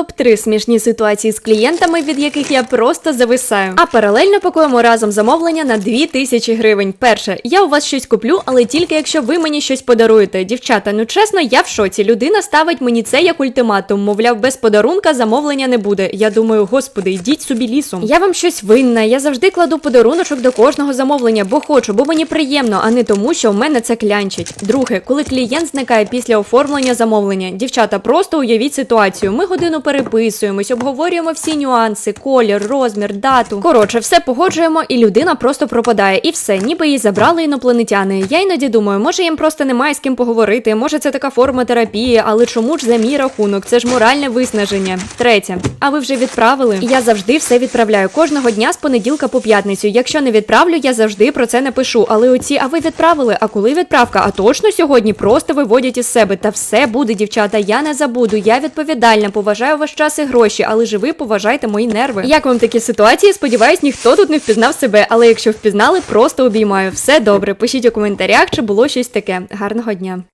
топ 3 смішні ситуації з клієнтами, від яких я просто зависаю. А паралельно пакуємо разом замовлення на 2000 гривень. Перше, я у вас щось куплю, але тільки якщо ви мені щось подаруєте. Дівчата, ну чесно, я в шоці. Людина ставить мені це як ультиматум. Мовляв, без подарунка замовлення не буде. Я думаю, господи, йдіть собі лісом. Я вам щось винна. Я завжди кладу подаруночок до кожного замовлення, бо хочу, бо мені приємно, а не тому, що в мене це клянчить. Друге, коли клієнт зникає після оформлення замовлення. Дівчата, просто уявіть ситуацію. Ми годину переписуємось, обговорюємо всі нюанси, колір, розмір, дату. Коротше, все погоджуємо, і людина просто пропадає. І все, ніби її забрали інопланетяни. Я іноді думаю, може їм просто немає з ким поговорити, може це така форма терапії, але чому ж за мій рахунок? Це ж моральне виснаження. Третє. А ви вже відправили? Я завжди все відправляю кожного дня з понеділка по п'ятницю. Якщо не відправлю, я завжди про це напишу. Але оці, а ви відправили? А коли відправка? А точно сьогодні просто виводять із себе. Та все буде, дівчата. Я не забуду. Я відповідальна, поважаю ваш час і гроші, але ж ви поважайте мої нерви. Як вам такі ситуації? Сподіваюсь, ніхто тут не впізнав себе. Але якщо впізнали, просто обіймаю. Все добре. Пишіть у коментарях, чи було щось таке. Гарного дня.